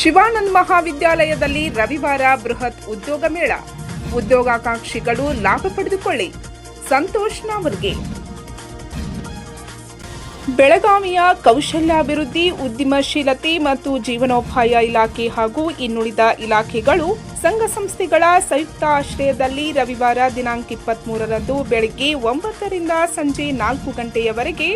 ಶಿವಾನಂದ್ ಮಹಾವಿದ್ಯಾಲಯದಲ್ಲಿ ರವಿವಾರ ಬೃಹತ್ ಉದ್ಯೋಗ ಮೇಳ. ಉದ್ಯೋಗಾಕಾಂಕ್ಷಿಗಳು ಲಾಭ ಪಡೆದುಕೊಳ್ಳಿ. ಸಂತೋಷ್ ನಾವಲ್ಗೆ ಬೆಳಗಾವಿಯ ಕೌಶಲ್ಯಾಭಿವೃದ್ಧಿ, ಉದ್ಯಮಶೀಲತೆ ಮತ್ತು ಜೀವನೋಪಾಯ ಇಲಾಖೆ ಹಾಗೂ ಇನ್ನುಳಿದ ಇಲಾಖೆಗಳು ಸಂಘ ಸಂಸ್ಥೆಗಳ ಸಂಯುಕ್ತ ಆಶ್ರಯದಲ್ಲಿ ರವಿವಾರ ದಿನಾಂಕ ಇಪ್ಪತ್ಮೂರರಂದು ಬೆಳಗ್ಗೆ ಒಂಬತ್ತರಿಂದ ಸಂಜೆ ನಾಲ್ಕು ಗಂಟೆಯವರೆಗೆ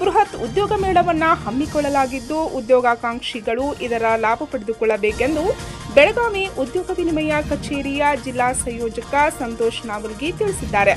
ಬೃಹತ್ ಉದ್ಯೋಗ ಮೇಳವನ್ನು ಹಮ್ಮಿಕೊಳ್ಳಲಾಗಿದ್ದು, ಉದ್ಯೋಗಾಕಾಂಕ್ಷಿಗಳು ಇದರ ಲಾಭ ಪಡೆದುಕೊಳ್ಳಬೇಕೆಂದು ಬೆಳಗಾವಿ ಉದ್ಯೋಗ ವಿನಿಮಯ ಕಚೇರಿಯ ಜಿಲ್ಲಾ ಸಂಯೋಜಕ ಸಂತೋಷ್ ನಾವಲ್ಗಿ ತಿಳಿಸಿದ್ದಾರೆ.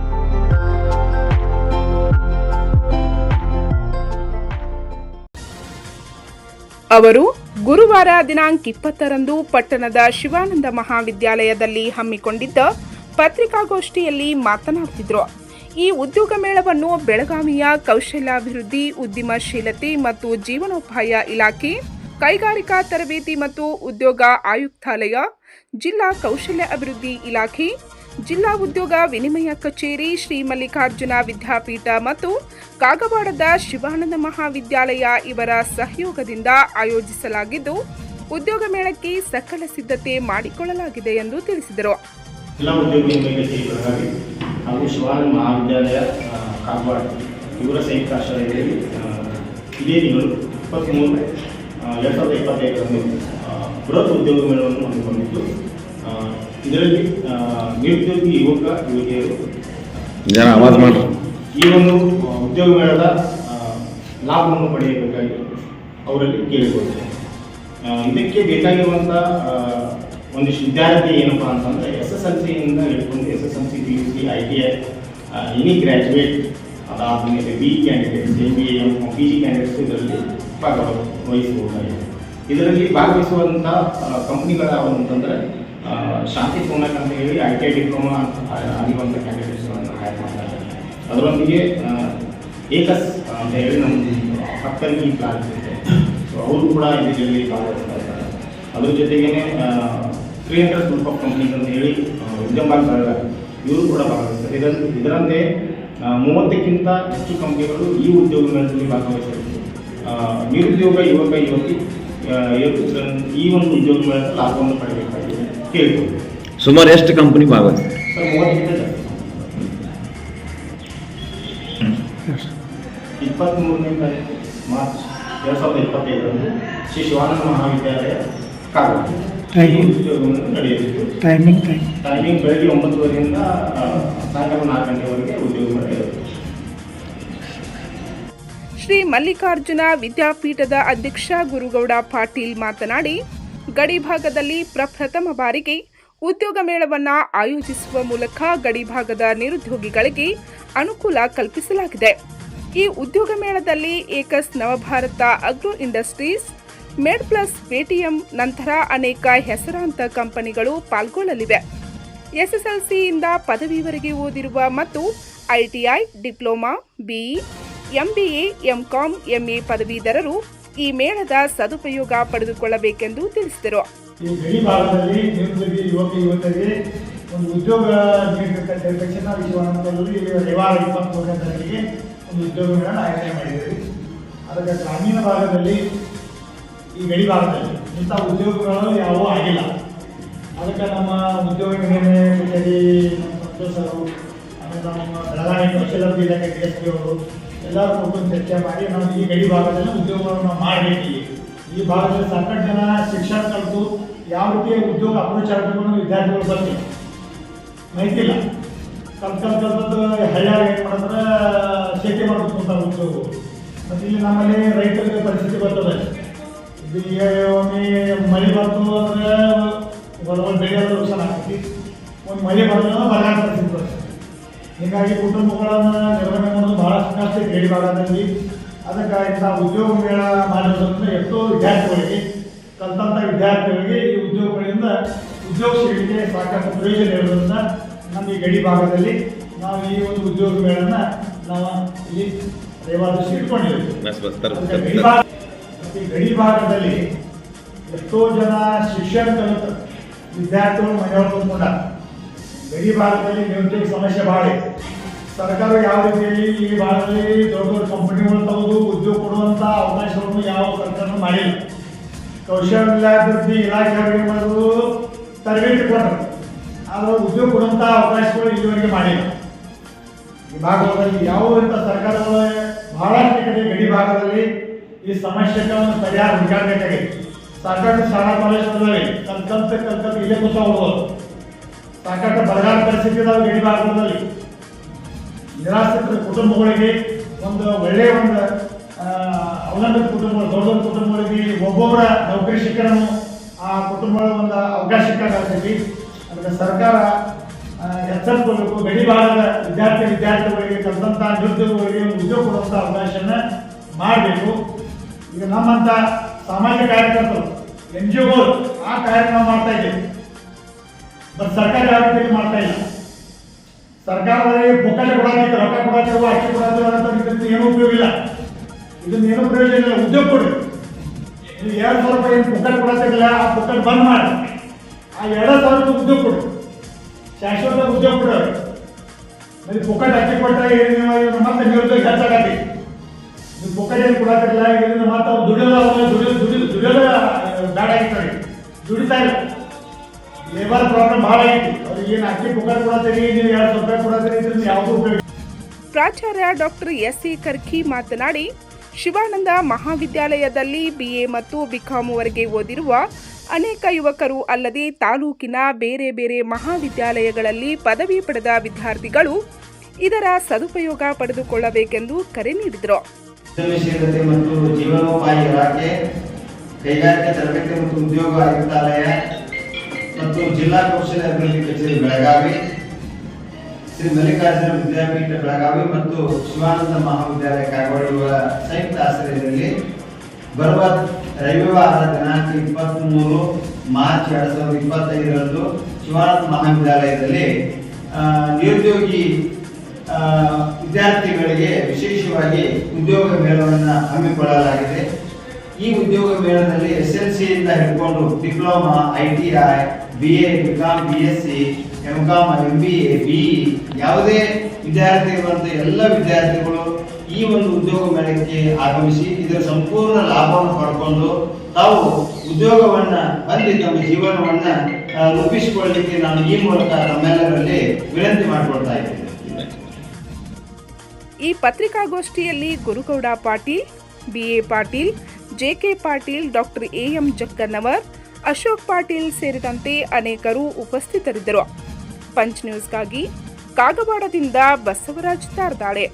ಅವರು ಗುರುವಾರ ದಿನಾಂಕ ಇಪ್ಪತ್ತರಂದು ಪಟ್ಟಣದ ಶಿವಾನಂದ ಮಹಾವಿದ್ಯಾಲಯದಲ್ಲಿ ಹಮ್ಮಿಕೊಂಡಿದ್ದ ಪತ್ರಿಕಾಗೋಷ್ಠಿಯಲ್ಲಿ ಮಾತನಾಡುತ್ತಿದ್ದರು. ಈ ಉದ್ಯೋಗ ಮೇಳವನ್ನು ಬೆಳಗಾವಿಯ ಕೌಶಲ್ಯಾಭಿವೃದ್ಧಿ, ಉದ್ಯಮಶೀಲತೆ ಮತ್ತು ಜೀವನೋಪಾಯ ಇಲಾಖೆ, ಕೈಗಾರಿಕಾ ತರಬೇತಿ ಮತ್ತು ಉದ್ಯೋಗ ಆಯುಕ್ತಾಲಯ ಜಿಲ್ಲಾ ಕೌಶಲ್ಯ ಅಭಿವೃದ್ಧಿ ಇಲಾಖೆ, ಜಿಲ್ಲಾ ಉದ್ಯೋಗ ವಿನಿಮಯ ಕಚೇರಿ ಶ್ರೀ ಮಲ್ಲಿಕಾರ್ಜುನ ವಿದ್ಯಾಪೀಠ ಮತ್ತು ಕಾಗವಾಡದ ಶಿವಾನಂದ ಮಹಾವಿದ್ಯಾಲಯ ಇವರ ಸಹಯೋಗದಿಂದ ಆಯೋಜಿಸಲಾಗಿದ್ದು, ಉದ್ಯೋಗ ಮೇಳಕ್ಕೆ ಸಕಲ ಸಿದ್ಧತೆ ಮಾಡಿಕೊಳ್ಳಲಾಗಿದೆ ಎಂದು ತಿಳಿಸಿದರು. ಜಿಲ್ಲಾ ಉದ್ಯೋಗ ಹಾಗೂ ಶಿವಾನಂದ ಮಹಾವಿದ್ಯಾಲಯ ಕಾಗವಾಡ ಇವರ ಸಂಯುಕ್ತ ಆಶ್ರಯದಲ್ಲಿ ಇದೇ ತಿಂಗಳು ಇಪ್ಪತ್ತ್ಮೂರು ಎರಡು ಸಾವಿರದ ಇಪ್ಪತ್ತೈದರಂದು ಬೃಹತ್ ಉದ್ಯೋಗ ಮೇಳವನ್ನು ಹಮ್ಮಿಕೊಂಡಿದ್ದು ಇದರಲ್ಲಿ ನಿರುದ್ಯೋಗಿ ಯುವಕ ಯುವತಿಯರು. ಜನ ಆವಾಜ್ ಮಾಡಿ ಈ ಒಂದು ಉದ್ಯೋಗ ಮೇಳದ ಲಾಭವನ್ನು ಪಡೆಯಬೇಕಾಗಿ ಅವರಲ್ಲಿ ಕೇಳಿಕೊಳ್ಳುತ್ತೇನೆ ಆ, ಇದಕ್ಕೆ ಬೇಕಾಗಿರುವಂಥ ಒಂದಿಷ್ಟು ವಿದ್ಯಾರ್ಥಿ ಏನಪ್ಪ ಅಂತಂದ್ರೆ ಎಸ್ ಎಸ್ ಎಲ್ ಸಿಯಿಂದ ಹಿಡ್ಕೊಂಡು S S L C P U C I T I any graduate ಅದಾದಮೇಲೆ B candidates M B M P G candidates ಇದರಲ್ಲಿ ಭಾಗವಹಿಸಬಹುದಾಗಿದೆ. ಇದರಲ್ಲಿ ಭಾಗವಹಿಸುವಂತಹ ಕಂಪ್ನಿಗಳು ಯಾವ ಅಂತಂದ್ರೆ ಶಾಂತಿ ಸೋನಾಕ್ ಅಂತ ಹೇಳಿ ಐ ಟಿ ಐ ಡಿಪ್ಲೊಮಾ ಆಗಿರುವಂಥ ಕ್ಯಾಂಡಿಡೇಟ್ಸ್ಗಳನ್ನು ಹೈರ್ ಮಾಡ್ತಾರೆ ಅದರೊಂದಿಗೆ ಏಕಸ್ ಅಂತ ಹೇಳಿ ನಮ್ಮ ಪಕ್ಕದಲ್ಲಿ ಪ್ಲಾನ್ ಇದೆ. ಸೊ ಅವರು ಕೂಡ ಇದರಲ್ಲಿ ಭಾಗವಹಿಸ್ತಾ ಇದ್ದಾರೆ. ಅದ್ರ ಜೊತೆಗೇನೆ three hundred group of companies ಅಂತ ಹೇಳಿ ಉದ್ಯಮ ಇವರು ಕೂಡ ಭಾಗವಹಿಸ್ತಾರೆ. ಇದರ ಇದರಂತೆ ಮೂವತ್ತಕ್ಕಿಂತ ಹೆಚ್ಚು ಕಂಪ್ನಿಗಳು ಈ ಉದ್ಯೋಗಗಳಲ್ಲಿ ಭಾಗವಹಿಸಬೇಕು ನಿರುದ್ಯೋಗ ಯುವಕ ಯುವತಿ ಈ ಒಂದು ಉದ್ಯೋಗ ಮೇಳದ ಲಾಭವನ್ನು ಪಡೆಯಬೇಕಾಗಿದೆ ಕೇಳ್ಬೋದು ಸುಮಾರು ಎಷ್ಟು ಕಂಪನಿ ಭಾಗವಹಿಸ್ತಾರೆ ಸರ್ ಮೂವತ್ತಕ್ಕಿಂತ ಜಾಸ್ತಿ ಇಪ್ಪತ್ತ್ಮೂರನೇ ತಾರೀಕು ಮಾರ್ಚ್ ಎರಡು ಸಾವಿರದ ಇಪ್ಪತ್ತೈದರಂದು ಶ್ರೀ ಶಿವಾನಂದ ಮಹಾವಿದ್ಯಾಲಯ ಕಾರವಾರ ಈ ಉದ್ಯೋಗವನ್ನು ನಡೆಯಲಿದ್ದು ಟೈಮಿಂಗ್ ಟೈಮ್ ಟೈಮಿಂಗ್ ಬೆಳಗ್ಗೆ ಒಂಬತ್ತುವರೆಯಿಂದ ಆ, ಸಾಯಂಕಾಲ ನಾಲ್ಕು ಗಂಟೆವರೆಗೆ ಉದ್ಯೋಗ ನಡೆಯುತ್ತೆ ಶ್ರೀ ಮಲ್ಲಿಕಾರ್ಜುನ ವಿದ್ಯಾಪೀಠದ ಅಧ್ಯಕ್ಷ ಗುರುಗೌಡ ಪಾಟೀಲ್ ಮಾತನಾಡಿ ಗಡಿಭಾಗದಲ್ಲಿ ಪ್ರಪ್ರಥಮ ಬಾರಿಗೆ ಉದ್ಯೋಗ ಮೇಳವನ್ನು ಆಯೋಜಿಸುವ ಮೂಲಕ ಗಡಿಭಾಗದ ನಿರುದ್ಯೋಗಿಗಳಿಗೆ ಅನುಕೂಲ ಕಲ್ಪಿಸಲಾಗಿದೆ. ಈ ಉದ್ಯೋಗ ಮೇಳದಲ್ಲಿ Aequs Navabharat agro industries, made plus Paytm ನಂತರ ಅನೇಕ ಹೆಸರಾಂತ ಕಂಪನಿಗಳು ಪಾಲ್ಗೊಳ್ಳಲಿವೆ. ಎಸ್ಎಸ್ಎಲ್ಸಿಯಿಂದ ಪದವಿವರೆಗೆ ಓದಿರುವ ಮತ್ತು ITI diploma BE MBA, MCom, MA ಪದವೀಧರರು ಈ ಮೇಳದ ಸದುಪಯೋಗ ಪಡೆದುಕೊಳ್ಳಬೇಕೆಂದು ತಿಳಿಸಿದರು. ಗಡಿ ಭಾಗದಲ್ಲಿ ನಿರುದ್ಯೋಗಿ ಯುವಕ ಒಂದು ಉದ್ಯೋಗ ರವಿವಾರ ತಾರೀಕಿಗೆ ಒಂದು ಉದ್ಯೋಗ ಮೇಳ ಆಯೋಜನೆ ಮಾಡಿದ್ದೀವಿ ಅದಕ್ಕೆ ಗ್ರಾಮೀಣ ಭಾಗದಲ್ಲಿ ಈ ಗಡಿ ಭಾಗದಲ್ಲಿ ಇಂಥ ಉದ್ಯೋಗಗಳು ಆಗಿಲ್ಲ. ಅದಕ್ಕೆ ನಮ್ಮ ಉದ್ಯೋಗ ನಿರ್ವಹಣೆ ಕಚೇರಿ ನಮ್ಮ ಆಮೇಲೆ ನಮ್ಮ ಬೆಳಗಾವಿ ಕೌಶಲ್ಯ ಇಲಾಖೆ ಡಿ ಎಸ್ ಪಿ ಅವರು ಎಲ್ಲರೂ ಕೂತ್ಕೊಂಡು ಚರ್ಚೆ ಮಾಡಿ, ನಾವು ಈ ಗಡಿ ಭಾಗದಲ್ಲಿ ಉದ್ಯೋಗವನ್ನು ಮಾಡಬೇಕು ಈ ಭಾಗದಲ್ಲಿ ಸಾಕಷ್ಟು ಜನ ಶಿಕ್ಷಣ ಕಲಿತು ಯಾವ ರೀತಿ ಉದ್ಯೋಗ ಅಪ್ರೋಚ್ ವಿದ್ಯಾರ್ಥಿಗಳು ಬರ್ತೀವಿ ಮಾಹಿತಿ ಇಲ್ಲ ಕಲ್ ಕಲ್ ಕಲ್ತದ್ದು ಹಳ್ಳಿಯಾಗ ಏನು ಮಾಡಿದ್ರೆ ಮಾಡ್ಕೊಂಡು ಕುಂತಾವ ಉದ್ಯೋಗ. ಮತ್ತು ಇಲ್ಲಿ ನಮ್ಮಲ್ಲಿ ರೈತರಿಗೆ ಪರಿಸ್ಥಿತಿ ಬರ್ತದೆ. ಒಮ್ಮೆ ಮಳೆ ಬಂತು ಅಂದರೆ ಬೆಳೆ ನುಕ್ಸಾನ ಆಗ್ತೈತಿ. ಒಂದು ಮಳೆ ಬಂದ್ರೆ ಬರಗಾಲ ಪರಿಸ್ಥಿತಿ ಬರ್ತದೆ ಹೀಗಾಗಿ ಕುಟುಂಬಗಳನ್ನು ನಿರ್ವಹಣೆ ಮಾಡೋದು ಬಹಳ ಕಷ್ಟ ಗಡಿ ಭಾಗದಲ್ಲಿ ಅದಕ್ಕಾಗಿ ನಾವು ಉದ್ಯೋಗ ಮೇಳ ಮಾಡಿರೋದ್ರಿಂದ ಎಷ್ಟೋ ವಿದ್ಯಾರ್ಥಿಗಳಿಗೆ ಕಲ್ತಂಥ ವಿದ್ಯಾರ್ಥಿಗಳಿಗೆ ಈ ಉದ್ಯೋಗಗಳಿಂದ ಉದ್ಯೋಗ ಸಿಗಲಿಕ್ಕೆ ಸಾಕಷ್ಟು ಪ್ರಯೋಜನ ಇರೋದ್ರಿಂದ ನಮ್ಮ ಈ ಗಡಿ ಭಾಗದಲ್ಲಿ ನಾವು ಈ ಒಂದು ಉದ್ಯೋಗ ಮೇಳನ ನಾವು ಇಲ್ಲಿ ದೇವಾಲಯ ಇಟ್ಕೊಂಡಿದ್ದೀವಿ. ಈ ಗಡಿ ಭಾಗದಲ್ಲಿ ಎಷ್ಟೋ ಜನ ಶಿಕ್ಷಣ ಕಲಿತ ವಿದ್ಯಾರ್ಥಿಗಳು ಮನೆಯವರು ಬಂದ್ಕೊಂಡ ಗಡಿ ಭಾಗದಲ್ಲಿ ನಿರುದ್ಯೋಗ ಸಮಸ್ಯೆ ಭಾಳ ಇದೆ. ಸರ್ಕಾರ ಯಾವ ರೀತಿಯಲ್ಲಿ ಈ ಭಾಗದಲ್ಲಿ ದೊಡ್ಡ ದೊಡ್ಡ ಕಂಪನಿಗಳು ತಗೊಂಡು ಉದ್ಯೋಗ ಕೊಡುವಂಥ ಅವಕಾಶವನ್ನು ಯಾವ ಸರ್ಕಾರ ಮಾಡಿಲ್ಲ. ಕೌಶಲ್ಯಾಭಿವೃದ್ಧಿ ಇಲಾಖೆ ಅವರಿಗೆ ಮಾಡೋದು ತರಬೇತಿ ಕೊಟ್ಟರು. ಆದರೆ ಉದ್ಯೋಗ ಕೊಡುವಂಥ ಅವಕಾಶಗಳು ಇಲ್ಲಿವರೆಗೆ ಮಾಡಿಲ್ಲ. ಈ ಭಾಗದಲ್ಲಿ ಯಾವಂತ ಸರ್ಕಾರಗಳು ಬಹಳಷ್ಟು ಕಡೆ ಗಡಿ ಭಾಗದಲ್ಲಿ ಈ ಸಮಸ್ಯೆಗಳನ್ನು ಸರಿಯಾಗಿ ಹುಡುಕಾಡಬೇಕಾಗಿದೆ. ಸಾಕಷ್ಟು ಶಾಲಾ ಕಾಲೇಜುಗಳಿವೆ ಕಲ್ಕಂತ ಕಲ್ಕಂತ ಇಲ್ಲೇ ಕೂತ ಹೋಗ್ಬೋದು ಸಾಕಷ್ಟು ಬರಗಾಲ ಪರಿಸ್ಥಿತಿ ಇದಾವೆ ಗಡಿ ಭಾಗದಲ್ಲಿ ನಿರಾಶ್ರಿತ ಕುಟುಂಬಗಳಿಗೆ ಒಂದು ಒಳ್ಳೆಯ ಒಂದು ಅವಲಂಬಿತ ಕುಟುಂಬಗಳು ದೊಡ್ಡ ಕುಟುಂಬಗಳಿಗೆ ಒಬ್ಬೊಬ್ಬರ ನೌಕರಿ ಶಿಕ್ಷಣ ಆ ಕುಟುಂಬಗಳ ಒಂದು ಅವಕಾಶ ಸಿಕ್ಕಿ ಅದಕ್ಕೆ ಸರ್ಕಾರ ಎಚ್ಚರಿಸ್ಕೊಳ್ಬೇಕು. ಗಡಿ ಭಾಗದ ವಿದ್ಯಾರ್ಥಿ, ವಿದ್ಯಾರ್ಥಿಗಳಿಗೆ ಕಲಿತಂಥ ನಿರುದ್ಯೋಗಿಗಳಿಗೆ ಒಂದು ಉದ್ಯೋಗ ಕೊಡುವಂಥ ಅವಕಾಶನ ಮಾಡಬೇಕು. ಈಗ ನಮ್ಮಂಥ ಸಾಮಾಜಿಕ ಕಾರ್ಯಕರ್ತರು ಎನ್ ಜಿ ಒಗಳು ಆ ಕಾರ್ಯಕ್ರಮ ಮಾಡ್ತಾ ಇದ್ದೇವೆ. ಬಟ್ ಸರ್ಕಾರ ರೀತಿ ಮಾಡ್ತಾ ಇಲ್ಲ. ಸರ್ಕಾರದಲ್ಲಿ ಪುಕ್ಕಟೆ ಕೊಡೋದಕ್ಕೆ ರೊಕ್ಕ ಕೊಡೋದು ಅಕ್ಕಿ ಕೊಡೋದು ಅಂತ ಇದರಿಂದ ಏನೂ ಉಪಯೋಗ ಇಲ್ಲ. ಇದನ್ನ ಏನೂ ಪ್ರಯೋಜನ ಇಲ್ಲ. ಉದ್ಯೋಗ ಕೊಡಿ. ನೀವು ಎರಡು ಸಾವಿರ ರೂಪಾಯಿ ಏನು ಪುಕ್ಕಟೆ ಕೊಡೋದಿಲ್ಲ ಆ ಪುಕ್ಕಟೆ ಬಂದ್ ಮಾಡಿ. ಆ ಎರಡು ಸಾವಿರ ರೂಪಾಯಿ ಉದ್ಯೋಗ ಕೊಡಿ. ಶಾಶ್ವತ ಉದ್ಯೋಗ ಕೊಡೋರು ಮತ್ತೆ ಪುಕ್ಕಟೆ ಅಕ್ಕಿ ಕೊಟ್ಟರೆ ಏನು ಮತ್ತೆ ನಿರುದ್ಯೋಗ ಹೆಚ್ಚಾಗತ್ತೆ ನೀವು ಪುಕ್ಕಟೆ ಏನು ಕೊಡೋದಿಲ್ಲ ಇದರಿಂದ ಮತ್ತೆ ಅವ್ರು ದುಡಿಯೋದ ದುಡಿಯೋದು ದುಡಿಯೋದು ದುಡಿಯೋದ ಬೇಡ ಆಗಿರ್ತಾರೆ ದುಡಿತಾ ಇಲ್ಲ. ಲೇಬರ್ ಪ್ರಾಬ್ಲಮ್ ಬಹಳ ಐತಿ ಅವ್ರಿಗೆ ಏನು ಅಕ್ಕಿ ಪುಕ್ಕಟೆ ಕೊಡತ್ತೀರಿ ನೀವು ಎರಡು ಸಾವಿರ ರೂಪಾಯಿ ಕೊಡತ್ತೀರಿ ಇದರಿಂದ ಯಾವುದೂ ಉಪಯೋಗ. ಪ್ರಾಚಾರ್ಯ ಡಾಕ್ಟರ್ ಎಸ್ ಸಿ ಕರ್ಕಿ ಮಾತನಾಡಿ ಶಿವಾನಂದ ಮಹಾವಿದ್ಯಾಲಯದಲ್ಲಿ ಬಿಎ ಮತ್ತು ಬಿಕಾಂವರೆಗೆ ಓದಿರುವ ಅನೇಕ ಯುವಕರು ಅಲ್ಲದೆ ತಾಲೂಕಿನ ಬೇರೆ ಬೇರೆ ಮಹಾವಿದ್ಯಾಲಯಗಳಲ್ಲಿ ಪದವಿ ಪಡೆದ ವಿದ್ಯಾರ್ಥಿಗಳು ಇದರ ಸದುಪಯೋಗ ಪಡೆದುಕೊಳ್ಳಬೇಕೆಂದು ಕರೆ ನೀಡಿದರು ಉದ್ಯಮಶೀಲತೆ ಮತ್ತು ಜೀವನೋಪಾಯ ಇಲಾಖೆ ಕೈಗಾರಿಕಾ ತರಬೇತಿ ಮತ್ತು ಉದ್ಯೋಗ ಆಯುಕ್ತಾಲಯ ಮತ್ತು ಜಿಲ್ಲಾ ಕೌಶಲ್ಯ ಅಭಿವೃದ್ಧಿ ಕಚೇರಿ ಬೆಳಗಾವಿ, ಶ್ರೀ ಮಲ್ಲಿಕಾರ್ಜುನ ವಿದ್ಯಾಪೀಠ ಬೆಳಗಾವಿ ಮತ್ತು ಶಿವಾನಂದ ಮಹಾವಿದ್ಯಾಲಯ ಇವರ ಸಂಯುಕ್ತ ಆಶ್ರಯದಲ್ಲಿ ಬರುವ ರವಿವಾರ ದಿನಾಂಕ ಇಪ್ಪತ್ತ್ಮೂರು ಮಾರ್ಚ್ ಎರಡು ಸಾವಿರದ ಇಪ್ಪತ್ತೈದರಂದು ಶಿವಾನಂದ ಮಹಾವಿದ್ಯಾಲಯದಲ್ಲಿ ನಿರುದ್ಯೋಗಿ ವಿದ್ಯಾರ್ಥಿಗಳಿಗೆ ವಿಶೇಷವಾಗಿ ಉದ್ಯೋಗ ಮೇಳವನ್ನು ಹಮ್ಮಿಕೊಳ್ಳಲಾಗಿದೆ. ಈ ಉದ್ಯೋಗ ಮೇಳದಲ್ಲಿ ಎಸ್ ಎಲ್ ಸಿಯಿಂದ ಹಿಡ್ಕೊಂಡು diploma, I T I B A B Com B S C M Com M B A B ಯಾವುದೇ ವಿದ್ಯಾರ್ಥಿ ಇರುವಂತಹ ಎಲ್ಲ ವಿದ್ಯಾರ್ಥಿಗಳು ಈ ಒಂದು ಉದ್ಯೋಗ ಮೇಳಕ್ಕೆ ಆಗಮಿಸಿ ಇದರ ಸಂಪೂರ್ಣ ಲಾಭವನ್ನು ಪಡ್ಕೊಂಡು ತಾವು ಉದ್ಯೋಗವನ್ನ ಬಂದು ತಮ್ಮ ಜೀವನವನ್ನ ರೂಪಿಸಿಕೊಳ್ಳಲಿಕ್ಕೆ ನಾನು ಈ ಮೂಲಕ ತಮ್ಮೆಲ್ಲರಲ್ಲಿ ವಿನಂತಿ ಮಾಡಿಕೊಳ್ತಾ ಇದ್ದೇನೆ. ಈ ಪತ್ರಿಕಾಗೋಷ್ಠಿಯಲ್ಲಿ Gurugouda Patil B A Patil J K Patil doctor A M Jakkannavar Ashok Patil ಸೇರಿದಂತೆ ಅನೇಕರು ಉಪಸ್ಥಿತರಿದ್ದರು. ಪಂಚ್ ನ್ಯೂಸ್ಗಾಗಿ ಕಾಗವಾಡದಿಂದ ಬಸವರಾಜ್ ತಾರ್ದಾಳೆ.